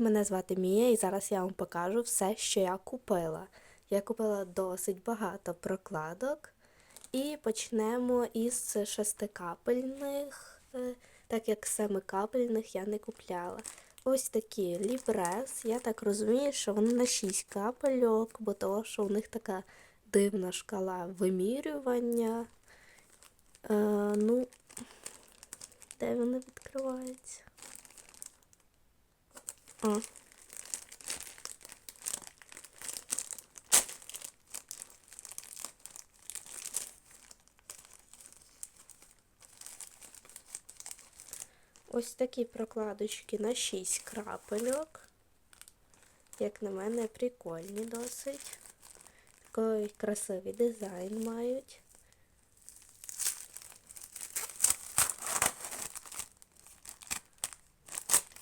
Мене звати Мія і зараз я вам покажу все, що я купила. Я купила досить багато прокладок. І почнемо із шестикапельних, е, так як семикапельних я не купляла. Ось такі ліврес. Я так розумію, що вони на 6 капельок, бо того, що у них така дивна шкала вимірювання. Е, ну, де вони відкриваються? Ось такі прокладочки на 6 крапельок. Як на мене, прикольні досить. Такий красивий дизайн мають.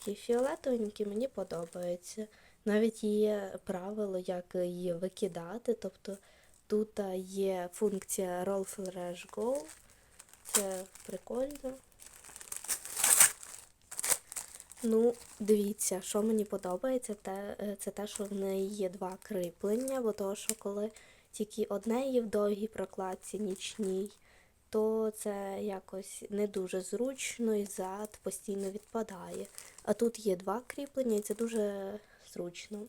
Такі фіолетовенькі мені подобаються. Навіть є правило, як її викидати. Тобто тут є функція Roll Flash Go. Це прикольно. Ну, дивіться, що мені подобається, те, це те, що в неї є два кріплення, бо того, що коли тільки одне є в довгій прокладці нічній, то це якось не дуже зручно і зад постійно відпадає. А тут є два кріплення і це дуже зручно.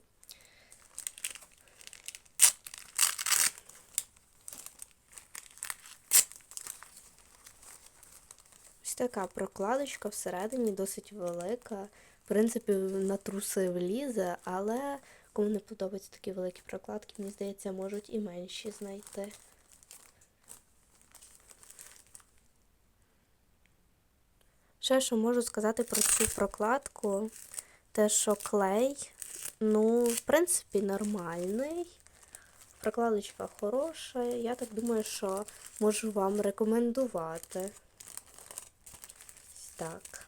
Ось така прокладочка всередині досить велика. В принципі, на труси влізе, але кому не подобаються такі великі прокладки, мені здається, можуть і менші знайти. Ще що можу сказати про цю прокладку, те, що клей, ну, в принципі, нормальний. Прокладочка хороша. Я так думаю, що можу вам рекомендувати. Так.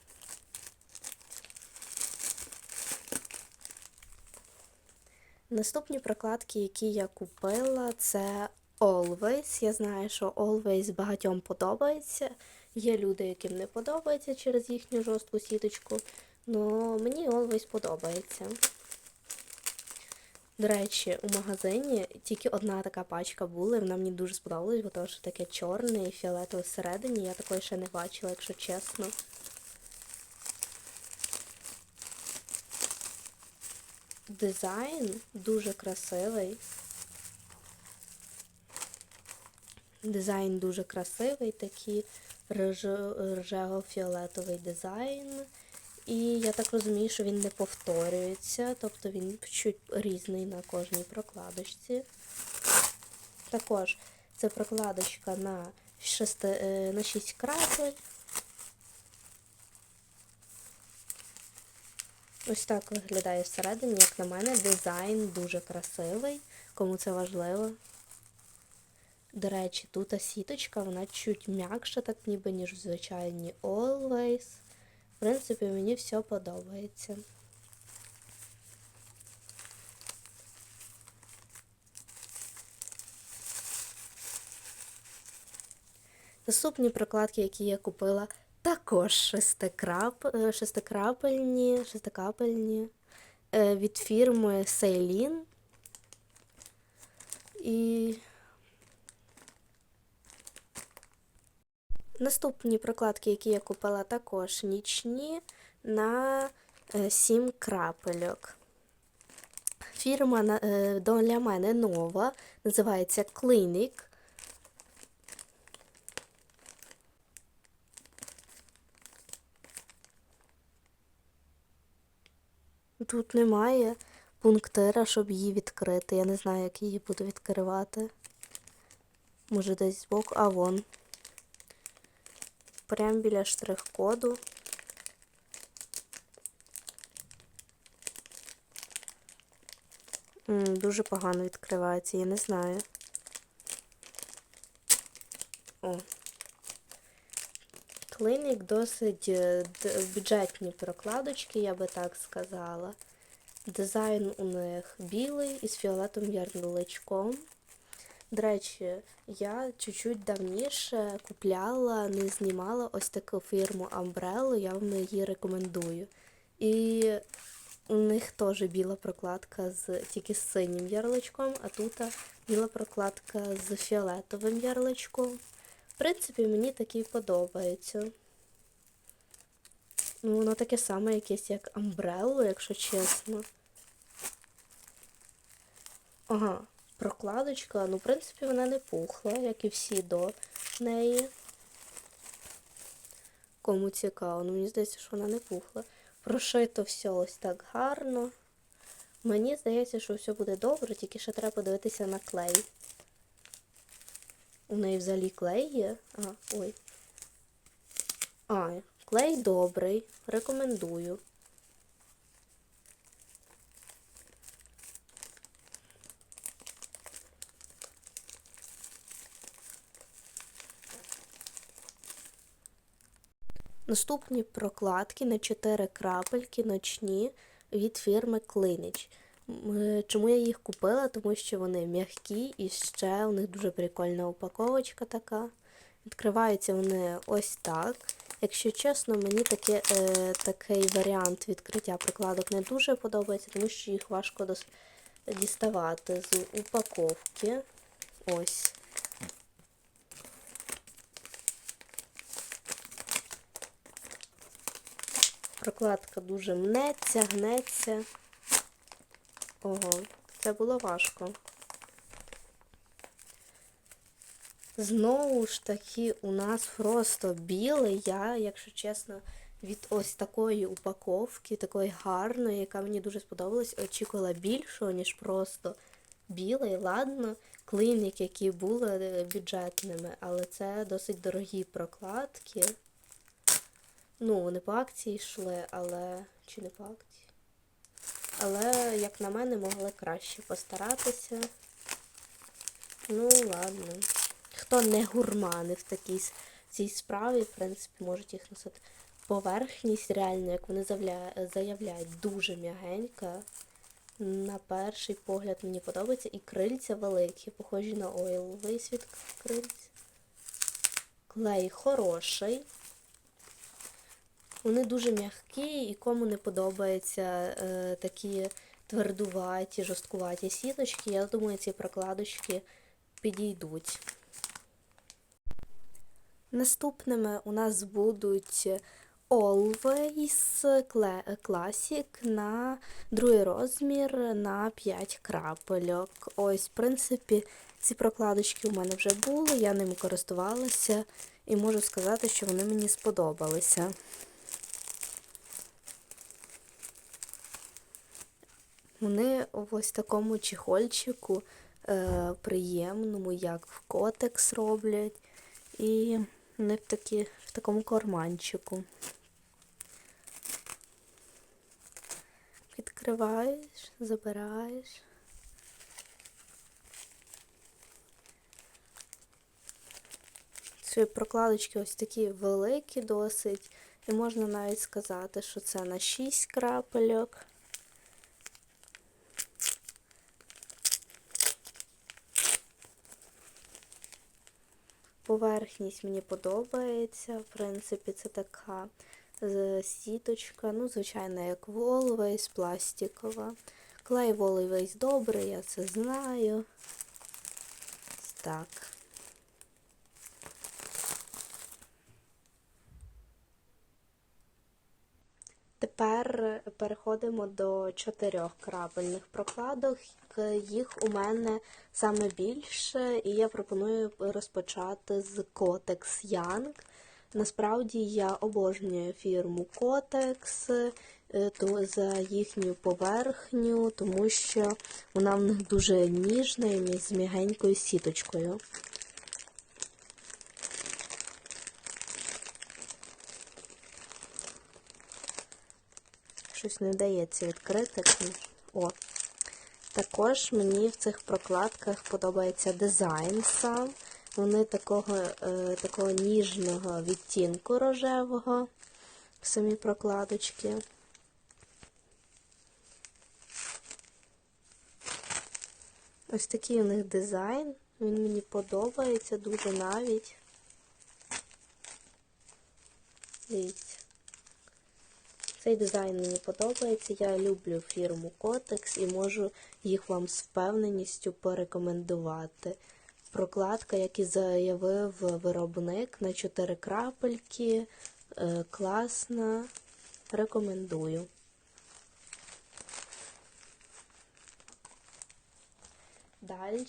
Наступні прокладки, які я купила, це Always. Я знаю, що Always багатьом подобається. Є люди, яким не подобається через їхню жорстку сіточку. але мені Always подобається. До речі, у магазині тільки одна така пачка була, і вона мені дуже сподобалась, бо тому що таке чорне і фіолетове всередині. Я такої ще не бачила, якщо чесно. Дизайн дуже красивий. Дизайн дуже красивий, такий рожево-фіолетовий дизайн. І я так розумію, що він не повторюється, тобто він чуть різний на кожній прокладочці. Також це прокладочка на 6, на 6 крапель. Ось так виглядає всередині, як на мене, дизайн дуже красивий, кому це важливо. До речі, тут сіточка, вона чуть м'якша, так ніби, ніж в звичайній Always. В принципі, мені все подобається. Наступні прокладки, які я купила, також шестикрап... шестикрапельні, шестикапельні від фірми Ceylin. І Наступні прокладки, які я купила, також нічні на 7 крапельок. Фірма для мене нова, називається Clinic. Тут немає пунктира, щоб її відкрити. Я не знаю, як її буду відкривати. Може десь збоку, а вон прямо біля штрих-коду. Дуже погано відкривається, я не знаю. О. Клинік досить е, бюджетні прокладочки, я би так сказала. Дизайн у них білий із фіолетовим ярличком. До речі, я чуть-чуть давніше купляла, не знімала ось таку фірму Umbrella, я вам її рекомендую. І У них теж біла прокладка з тільки з синім ярличком, а тут біла прокладка з фіолетовим ярличком. В принципі, мені такий подобається. Ну, воно таке саме якесь, як Umbrella, якщо чесно. Ага, прокладочка, ну, в принципі, вона не пухла, як і всі до неї. Кому цікаво, ну мені здається, що вона не пухла. Прошито все ось так гарно. Мені здається, що все буде добре, тільки ще треба подивитися на клей. У неї взагалі клей є. А, ой. А, клей добрий. Рекомендую. Наступні прокладки на 4 крапельки ночні від фірми Клинич. Чому я їх купила? Тому що вони м'які і ще у них дуже прикольна упаковочка така. Відкриваються вони ось так. Якщо чесно, мені таке, е, такий варіант відкриття прикладок не дуже подобається, тому що їх важко діставати з упаковки. Ось. Прокладка дуже мнеться, гнеться. Ого, це було важко. Знову ж таки, у нас просто білий. Я, якщо чесно, від ось такої упаковки, такої гарної, яка мені дуже сподобалась, очікувала більшого, ніж просто білий. Ладно, клинік, які були е, бюджетними, але це досить дорогі прокладки. Ну, вони по акції йшли, але. Чи не по акції? Але, як на мене, могли краще постаратися. Ну, ладно. Хто не гурмани в такій цій справі, в принципі, можуть їх носити. Поверхність, реально, як вони заявляють, дуже м'ягенька. На перший погляд мені подобається. І крильця великі, похожі на ойл висвіт крильця. Клей хороший. Вони дуже м'які і кому не подобаються е, такі твердуваті, жорсткуваті сіточки, я думаю, ці прокладочки підійдуть. Наступними у нас будуть Always Cla- Classic на другий розмір на 5 крапельок. Ось, в принципі, ці прокладочки у мене вже були, я ними користувалася і можу сказати, що вони мені сподобалися. Вони в ось такому чехольчику е, приємному, як в котекс роблять. І вони в, такі, в такому карманчику. Відкриваєш, забираєш. Ці прокладочки ось такі великі досить. І можна навіть сказати, що це на 6 крапельок. Поверхність мені подобається. В принципі, це така сіточка, ну, звичайно, як Volways, пластикова. Клей Volways добрий, я це знаю. Так. Тепер переходимо до чотирьох крапельних прокладок. Їх у мене саме більше, і я пропоную розпочати з Kotex Young. Насправді я обожнюю фірму Kotex е, за їхню поверхню, тому що вона в них дуже ніжна і з м'ягенькою сіточкою. Щось не вдається відкрити. О. Також мені в цих прокладках подобається дизайн сам. Вони такого е, такого ніжного відтінку рожевого, самі прокладочки. Ось такий у них дизайн. Він мені подобається дуже навіть. Дивіться. Цей дизайн мені подобається. Я люблю фірму Котекс і можу їх вам з впевненістю порекомендувати. Прокладка, як і заявив виробник на 4 крапельки. Е, класна. Рекомендую. Далі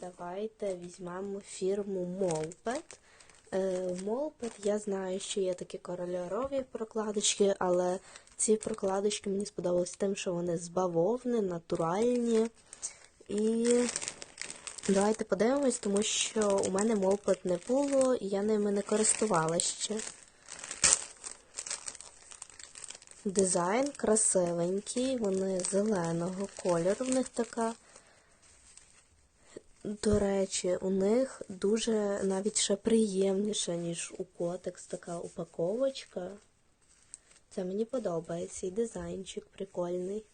давайте візьмемо фірму Молпет. Молпет, я знаю, що є такі кольорові прокладочки, але ці прокладочки мені сподобались тим, що вони з бавовни, натуральні. І давайте подивимось, тому що у мене Молпет не було, і я ними не користувалася ще. Дизайн красивенький, вони зеленого кольору, в них така. До речі, у них дуже навіть ще приємніше, ніж у котекс така упаковочка. Це мені подобається і дизайнчик прикольний.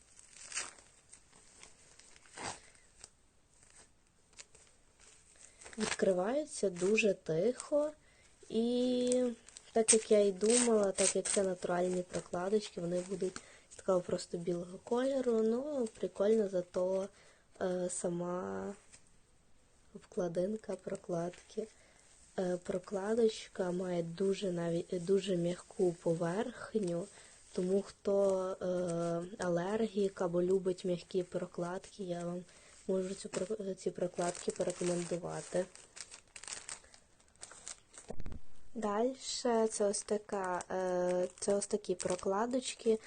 Відкриваються дуже тихо і, так як я і думала, так як це натуральні прокладочки, вони будуть такого просто білого кольору. Ну, прикольно, зато е, сама вкладинка прокладки. Е, Прокладочка має дуже навіть дуже м'яку поверхню, тому хто е, алергік або любить м'які прокладки, я вам можу ці прокладки порекомендувати. Далі це ось така, е, це ось такі прокладочки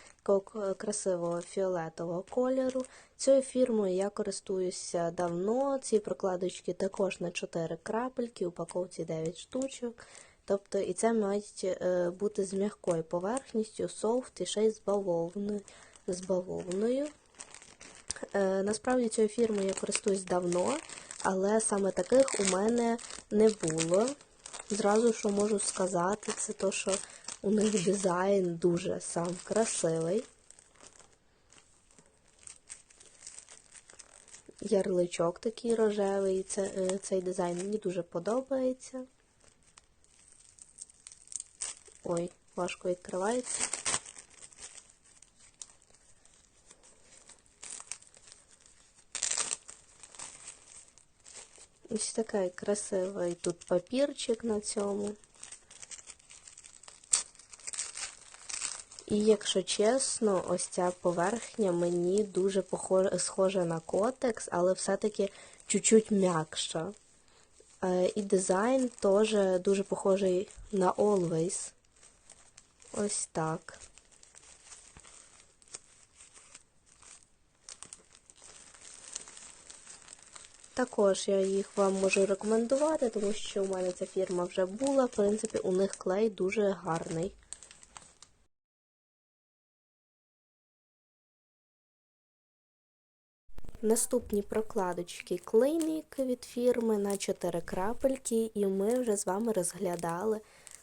красивого фіолетового кольору. Цією фірмою я користуюся давно. Ці прокладочки також на 4 крапельки, упаковці 9 штучок. Тобто, і це мають е, бути з м'якою поверхністю, софт і ще й з бавовною. З бавовною. Е, Насправді цією фірмою я користуюсь давно, але саме таких у мене не було. Зразу, що можу сказати, це то, що у них дизайн дуже сам красивий. Ярличок такий рожевий, це, е, цей дизайн мені дуже подобається. Ой, важко відкривається. Ось такий красивий тут папірчик на цьому. І якщо чесно, ось ця поверхня мені дуже схожа на котекс, але все-таки чуть-чуть м'якша. Е, І дизайн теж дуже похожий на Always. Ось так. Також я їх вам можу рекомендувати, тому що у мене ця фірма вже була. В принципі, у них клей дуже гарний. Наступні прокладочки клейник від фірми на 4 крапельки, і ми вже з вами розглядали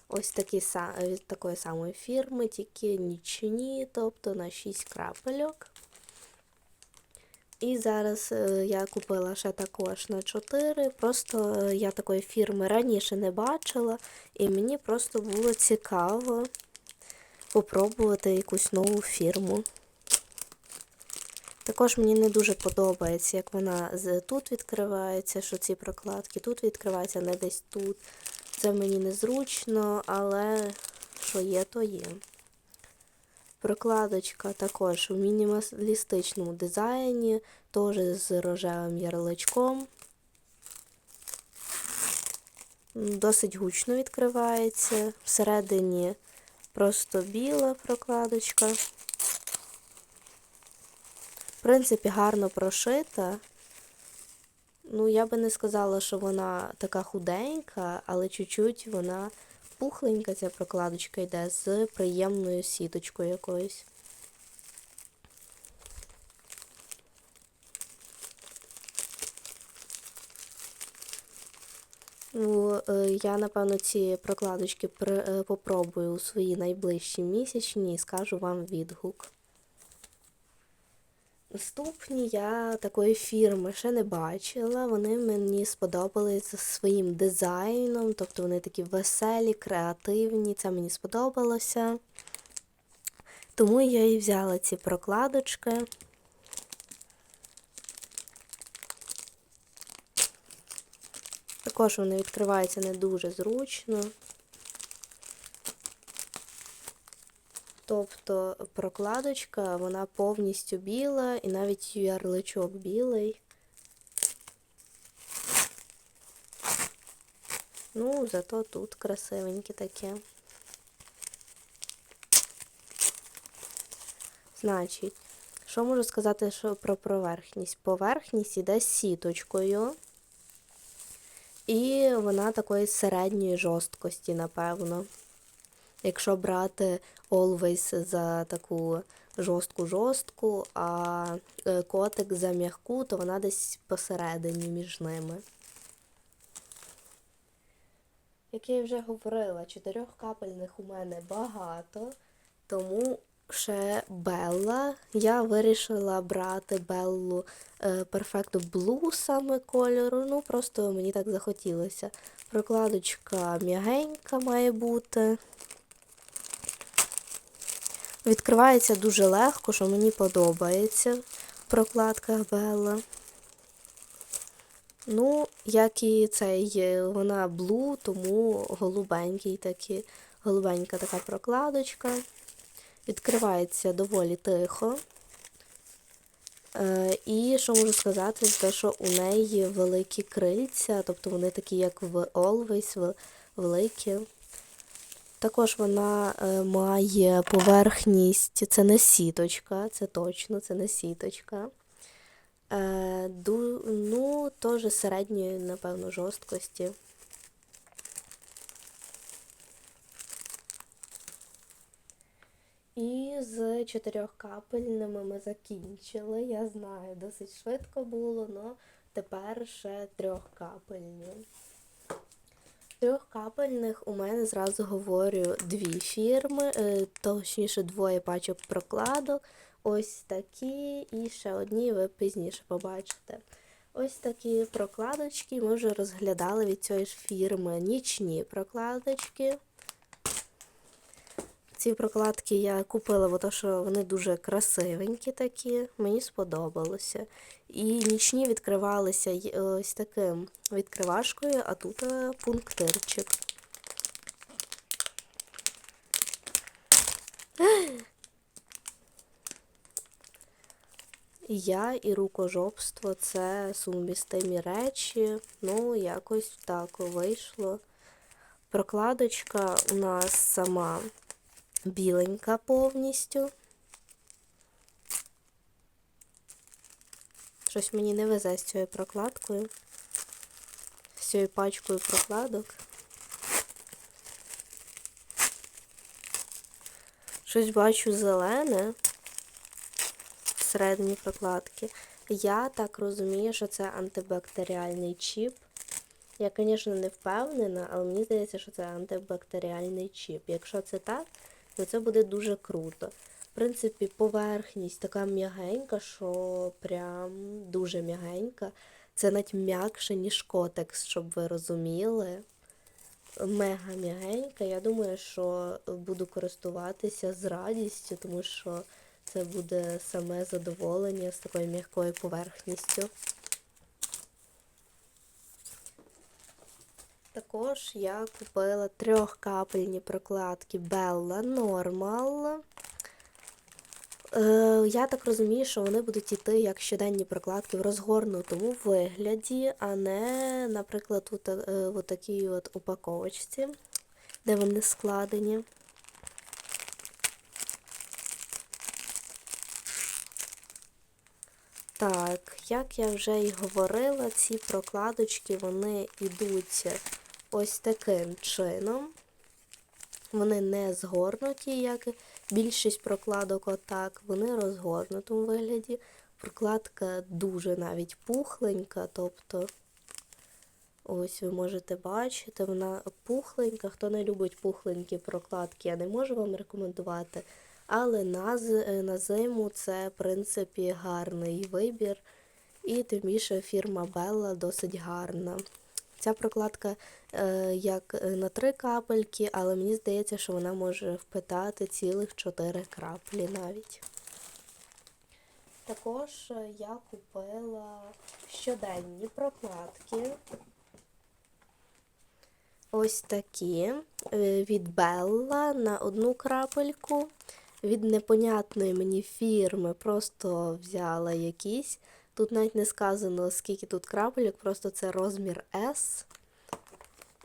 ось такі від такої самої фірми, тільки нічні, тобто на 6 крапельок. І зараз е, я купила ще також на 4. Просто е, я такої фірми раніше не бачила, і мені просто було цікаво попробувати якусь нову фірму. Також мені не дуже подобається, як вона тут відкривається, що ці прокладки тут відкриваються, не десь тут. Це мені незручно, але що є, то є. Прокладочка також у мінімалістичному дизайні, теж з рожевим ярличком. Досить гучно відкривається. Всередині просто біла прокладочка. В принципі, гарно прошита. Ну, я би не сказала, що вона така худенька, але чуть-чуть вона пухленька, ця прокладочка йде з приємною сіточкою якоюсь. Ну, е, я, напевно, ці прокладочки е, попробую у свої найближчі місячні і скажу вам відгук. Наступні я такої фірми ще не бачила. Вони мені сподобались за своїм дизайном, тобто вони такі веселі, креативні, це мені сподобалося. Тому я і взяла ці прокладочки. Також вони відкриваються не дуже зручно. Тобто прокладочка, вона повністю біла і навіть ярличок білий. Ну, зато тут красивеньке таке. Значить, що можу сказати що про поверхність? Поверхність іде сіточкою. І вона такої середньої жорсткості, напевно. Якщо брати Always за таку жорстку-жорстку, а е, котик за м'яку, то вона десь посередині між ними. Як я вже говорила, чотирьох капельних у мене багато, тому ще Белла. Я вирішила брати Беллу Perfecto Blue саме кольору. Ну, просто мені так захотілося. Прокладочка м'ягенька має бути. Відкривається дуже легко, що мені подобається в прокладках Белла. Ну, як і цей, вона блу, тому голубенький такий, голубенька така прокладочка. Відкривається доволі тихо. Е, і що можу сказати, те, що у неї великі крильця, тобто вони такі, як в Always, великі. Також вона е, має поверхність, це не сіточка, це точно, це не сіточка. Е, ну, теж середньої, напевно, жорсткості. І з чотирьохкапельними ми закінчили. Я знаю, досить швидко було, але тепер ще трьохкапельні. Трьохкапельних у мене зразу говорю дві фірми, е, точніше двоє пачок прокладок. Ось такі і ще одні ви пізніше побачите. Ось такі прокладочки ми вже розглядали від цієї ж фірми нічні прокладочки. Ці прокладки я купила, бо то, що вони дуже красивенькі такі, мені сподобалося. І нічні відкривалися ось таким відкривашкою, а тут е, пунктирчик. Я і рукожопство це сумістимі речі. Ну, якось так вийшло. Прокладочка у нас сама біленька повністю. Щось мені не везе з цією прокладкою, з цією пачкою прокладок. Щось бачу зелене всередині прокладки. Я так розумію, що це антибактеріальний чіп. Я, звісно, не впевнена, але мені здається, що це антибактеріальний чіп. Якщо це так, то це буде дуже круто. В принципі, поверхність така м'ягенька, що прям дуже м'ягенька. Це навіть м'якше, ніж котекс, щоб ви розуміли. Мега м'ягенька. Я думаю, що буду користуватися з радістю, тому що це буде саме задоволення з такою м'якою поверхністю. Також я купила трьохкапельні прокладки Bella Normal. Е, я так розумію, що вони будуть йти як щоденні прокладки в розгорнутому вигляді, а не, наприклад, у, е, у такій от упаковочці, де вони складені. Так, як я вже і говорила, ці прокладочки вони йдуть ось таким чином. Вони не згорнуті, як більшість прокладок отак. Вони розгорнутому вигляді. Прокладка дуже навіть пухленька, тобто, ось ви можете бачити, вона пухленька. Хто не любить пухленькі прокладки, я не можу вам рекомендувати. Але на, на зиму це, в принципі, гарний вибір. І тим більше фірма Bella досить гарна. Ця прокладка е, як е, на три капельки, але мені здається, що вона може впитати цілих чотири краплі навіть. Також е, я купила щоденні прокладки. Ось такі е, від Белла на одну крапельку. Від непонятної мені фірми просто взяла якісь. Тут навіть не сказано, скільки тут крапельок, просто це розмір S.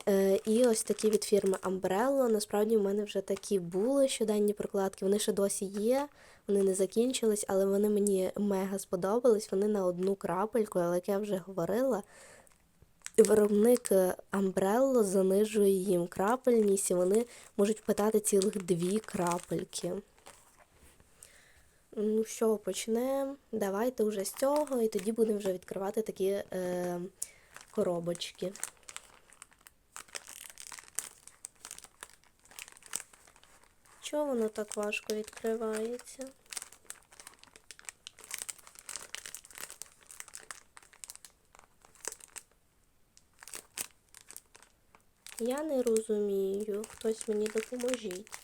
Е, І ось такі від фірми Umbrello. Насправді в мене вже такі були щоденні прокладки. Вони ще досі є, вони не закінчились, але вони мені мега сподобались. Вони на одну крапельку, але як я вже говорила, виробник е, Umbrello занижує їм крапельність, і вони можуть питати цілих дві крапельки. Ну що, почнемо. Давайте вже з цього, і тоді будемо вже відкривати такі е, коробочки. Чого воно так важко відкривається? Я не розумію. Хтось мені допоможіть.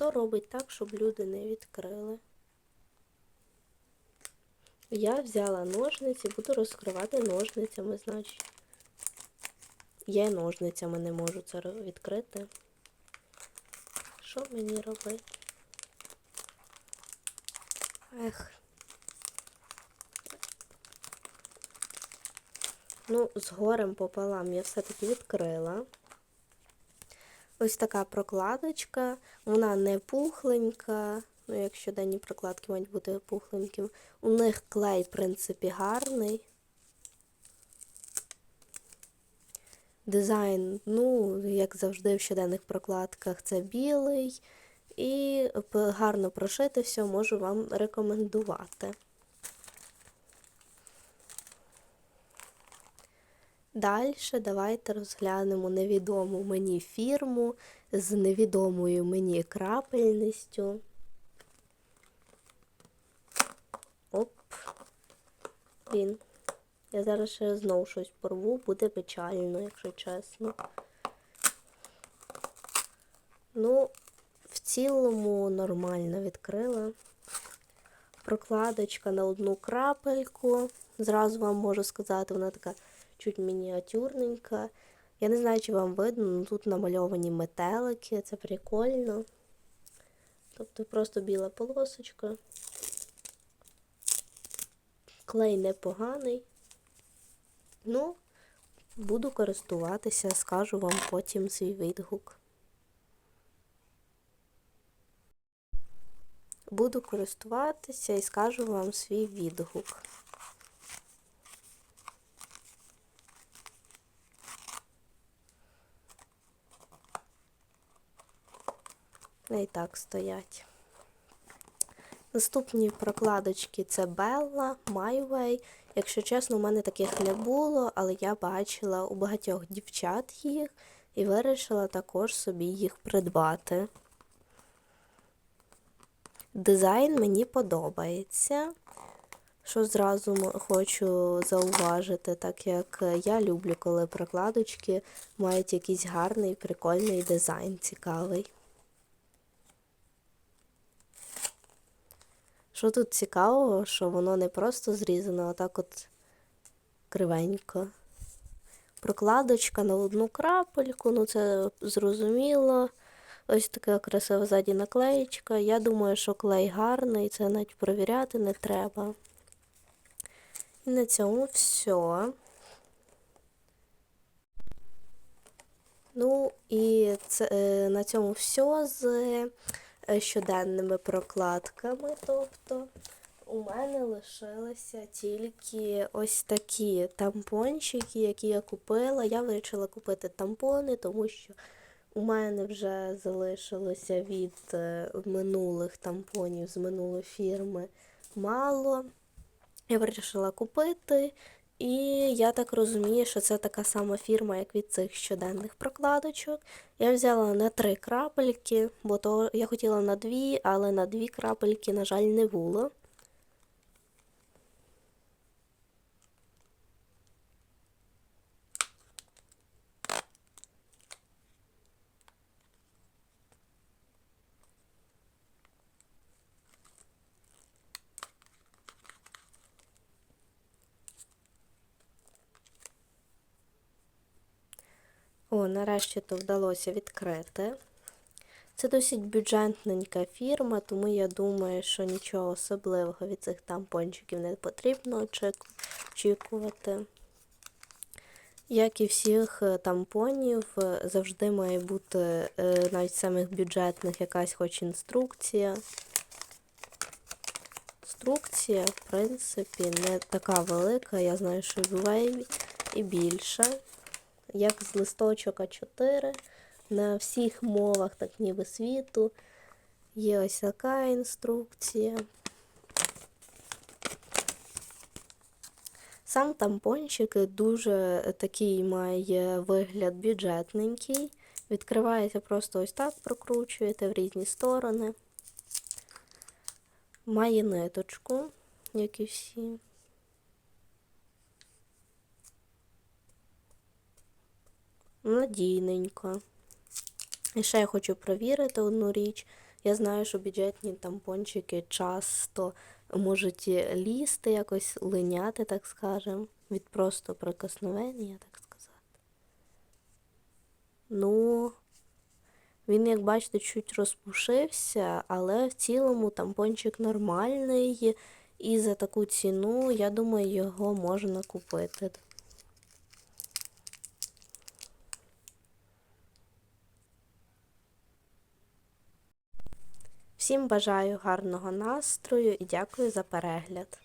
Хто робить так, щоб люди не відкрили? Я взяла ножниці, буду розкривати ножницями, значить. Я ножницями не можу це відкрити. Що мені робити? Ех. Ну, з горем пополам я все-таки відкрила. Ось така прокладочка, вона не пухленька, ну, якщо дані прокладки мають бути пухленьким. У них клей, в принципі, гарний. Дизайн, ну, як завжди, в щоденних прокладках, це білий. І гарно прошити все, можу вам рекомендувати. Далі давайте розглянемо невідому мені фірму з невідомою мені крапельністю. Оп. Блін. Я зараз ще знову щось порву, буде печально, якщо чесно. Ну, в цілому нормально відкрила. Прокладочка на одну крапельку. Зразу вам можу сказати, вона така чуть мініатюрненька. Я не знаю, чи вам видно, але тут намальовані метелики, це прикольно. Тобто просто біла полосочка. Клей непоганий. Ну, буду користуватися, скажу вам потім свій відгук. Буду користуватися і скажу вам свій відгук. Вони і так стоять. Наступні прокладочки це Bella, MyWay. Якщо чесно, у мене таких не було, але я бачила у багатьох дівчат їх і вирішила також собі їх придбати. Дизайн мені подобається. Що зразу хочу зауважити, так як я люблю, коли прокладочки мають якийсь гарний, прикольний дизайн цікавий. Що тут цікавого, що воно не просто зрізано, а так от кривенько. Прокладочка на одну крапельку, ну це зрозуміло. Ось така красива ззаді наклеєчка. Я думаю, що клей гарний, це навіть провіряти не треба. І на цьому все. Ну, і це, е, на цьому все з щоденними прокладками. Тобто у мене лишилися тільки ось такі тампончики, які я купила. Я вирішила купити тампони, тому що у мене вже залишилося від е, минулих тампонів з минулої фірми мало. Я вирішила купити. І я так розумію, що це така сама фірма, як від цих щоденних прокладочок. Я взяла на три крапельки, бо то я хотіла на дві, але на дві крапельки, на жаль, не було. Нарешті то вдалося відкрити. Це досить бюджетненька фірма, тому я думаю, що нічого особливого від цих тампончиків не потрібно очікувати. Як і всіх е, тампонів, е, завжди має бути е, навіть самих бюджетних якась хоч інструкція. Інструкція, в принципі, не така велика. Я знаю, що буває і більше. Як з листочок А4 на всіх мовах, так ніби світу. Є ось така інструкція. Сам тампончик дуже такий має вигляд бюджетненький. Відкривається просто ось так, прокручуєте в різні сторони. Має ниточку, як і всі. Надійненько. І ще я хочу провірити одну річ. Я знаю, що бюджетні тампончики часто можуть лізти, якось линяти, так скажем, від просто прикосновення, так сказати. Ну, він, як бачите, чуть розпушився, але в цілому тампончик нормальний. І за таку ціну, я думаю, його можна купити. Всім бажаю гарного настрою і дякую за перегляд.